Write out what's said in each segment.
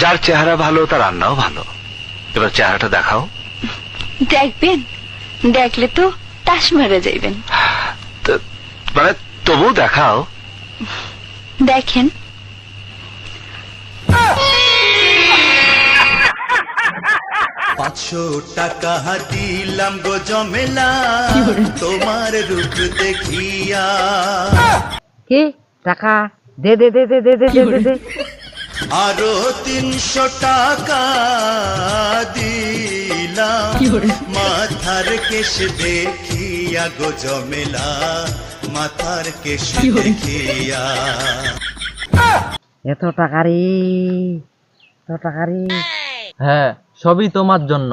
যার চেহারা ভালো তার রান্নাও ভালো। এবার চেহারাটা দেখাও। দেখবেন দেখলে তো তাস মারা যাইবেন। মানে তবু দেখাও। দেখেন। পাঁচশো টাকা দিলাম গো জমেলা তোমার রূপ দেখিয়া। কি? টাকা? দে দে দে দে দে দে দে। আরও তিনশো টাকা দিলাম। মাথার কেশ দেখিয়া গো জমেলা মাথার কেশ দেখিয়া। এত টাকারি এত টাকারি হ্যাঁ সবই তোমার জন্য।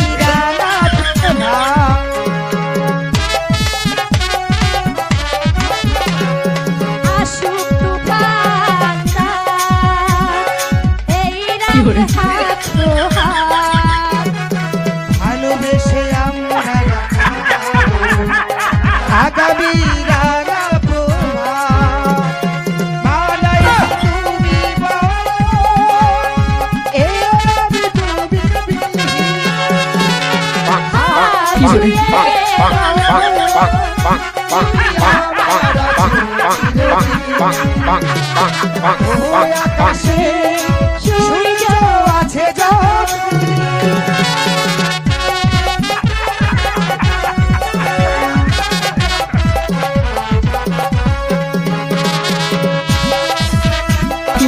এই রাত থাকো হাত ভালোবেসে আমরা রাগাবো আগামী রাগাবো মালাই তুমি বল এ আমি তুমি আকাশে সূর্য কি